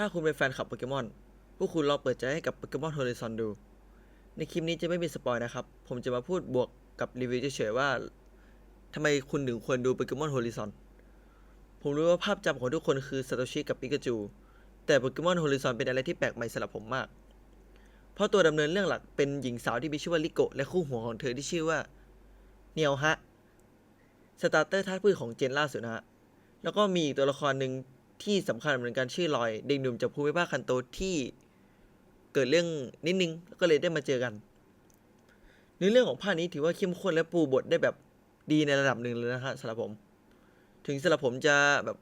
ถ้าคุณเป็นแฟนคลับโปเกมอน พวกคุณลองเปิดใจให้กับโปเกมอน Horizon ดู ในคลิปนี้จะไม่มีสปอยนะครับ ผมจะมาพูดบวกกับรีวิวเฉยๆว่าทำไมคุณถึงควรดูโปเกมอน Horizon ผมรู้ว่าภาพจำของทุกคนคือซาโตชิกับปิกาจู แต่โปเกมอน Horizon เป็นอะไรที่แปลกใหม่สำหรับผมมาก เพราะตัวดำเนินเรื่องหลักเป็นหญิงสาวที่มีชื่อว่าลิโกะและคู่หัวของเธอที่ชื่อว่าเนียวฮะสตาร์เตอร์ธาตุพืชของเจนล่าสุดนะฮะแล้วก็มีอีกตัวละครหนึ่ง ที่สำคัญเหมือนกันชื่อลอย เด็กหนุ่มจากภูมิภาคคันโตที่เกิดเรื่องนิดนึงแล้วก็เลยได้มาเจอกันเนื้อเรื่องของภาคนี้ถือว่าเข้มข้นและปูบทได้แบบดีในระดับหนึ่งเลยนะฮะสำหรับผม ถึงสำหรับผมจะแบบ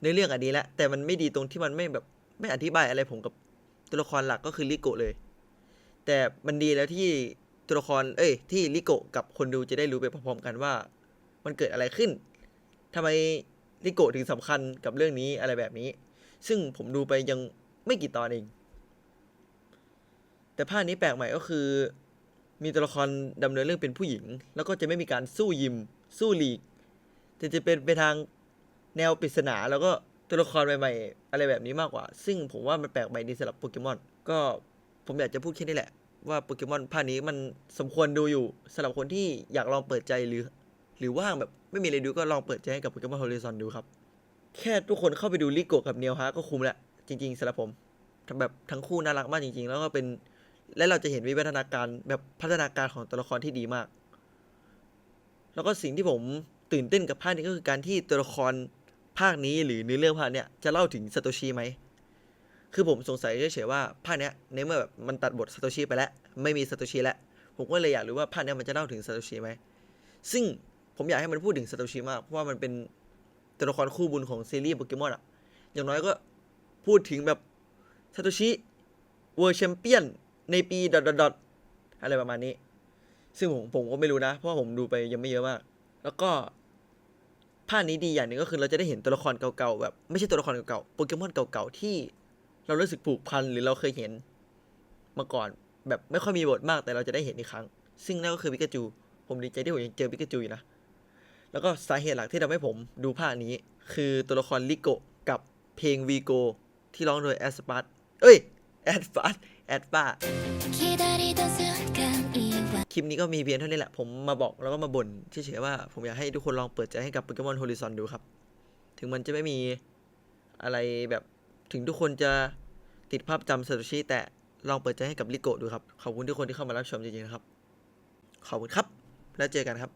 เนื้อเรื่องอะดีแล้วแต่มันไม่ดีตรงที่มันไม่แบบไม่อธิบายอะไรผมกับตัวละครหลักก็คือลิโกะเลย แต่มันดีแล้วที่ตัวละคร เอ้ย ที่ลิโกะกับคนดูจะได้รู้ไปพร้อมๆกันว่า มันเกิดอะไรขึ้นทำไม ลิโกถึงสำคัญกับเรื่องนี้อะไรแบบนี้ ซึ่งผมดูไปยังไม่กี่ตอนเอง แต่ภาคนี้แปลกใหม่ก็คือ มีตัวละครดำเนินเรื่องเป็นผู้หญิง แล้วก็จะไม่มีการสู้ยิม สู้ลีกแต่จะเป็นไปทางแนวปริศนาแล้วก็ตัวละครใหม่ๆอะไรแบบนี้มากกว่า ซึ่งผมว่ามันแปลกใหม่ดีสำหรับโปเกมอนก็ผมอยากจะพูดแค่นี้แหละว่าโปเกมอนภาคนี้มันสมควรดูอยู่สำหรับคนที่อยากลองเปิดใจหรือ หรือว่างแบบไม่มีอะไรดูก็ลองเปิดใจให้กับโปเกมอนโฮลิซอนดูครับ แค่ทุกคนเข้าไปดูลิโกกับเนียวฮะก็คุ้มแล้วจริงๆสำหรับผมแบบทั้งคู่น่ารักมากจริง ๆ แล้วก็เป็นและเราจะเห็นวิวัฒนาการแบบพัฒนาการของตัวละครที่ดีมาก แล้วก็สิ่งที่ผมตื่นเต้นกับภาคนี้ก็คือการที่ตัวละครภาคนี้หรือเนื้อเรื่องภาคเนี้ยจะเล่าถึงซาโตชิไหม คือผมสงสัยเฉยๆว่าภาคเนี้ยในเมื่อแบบมันตัดบทซาโตชิไปแล้ว ไม่มีซาโตชิแล้ว ผมก็เลยอยากรู้ว่าภาคเนี้ยมันจะเล่าถึงซาโตชิไหม ซึ่ง ผมอยากให้มันพูดถึงซาโตชิมาก เพราะว่ามันเป็นตัวละครคู่บุญของซีรีส์โปเกมอนอะอย่างน้อยก็พูดถึงแบบซาโตชิเวอร์แชมเปี้ยนในปีดอทดอทอะไรประมาณนี้ ซึ่งผมผมก็ไม่รู้นะ เพราะว่าผมดูไปยังไม่เยอะมาก แล้วก็ภาคนี้ดีอย่างหนึ่งก็คือเราจะได้เห็นตัวละครเก่าๆแบบไม่ใช่ตัวละครเก่าๆโปเกมอนเก่าๆที่เรารู้สึกผูกพันหรือเราเคยเห็นมาก่อน แบบไม่ค่อยมีบทมากแต่เราจะได้เห็นอีกครั้ง ซึ่งนั่นก็คือปิกาจู ผมดีใจที่ผมยังเจอปิกาจูอยู่นะ แล้วก็สาเหตุหลักที่ทำให้ผมดูภาคนี้ คือตัวละครลิโกกับเพลงวีโกที่ร้องโดยแอสปัสเอ้ยแอดฟาสแอดป้าคลิปนี้ก็มีเพียงเท่านี้แหละ ผมมาบอกแล้วก็มาบ่นเฉยๆว่าผมอยากให้ทุกคนลองเปิดใจให้กับโปเกมอนโฮลิซอนดูครับ ถึงมันจะไม่มีอะไรแบบถึงทุกคนจะติดภาพจำซาโตชิแต่ลองเปิดใจให้กับลิโกดูครับ ขอบคุณทุกคนที่เข้ามารับชมจริงๆนะครับ ขอบคุณครับ แล้วเจอกันครับ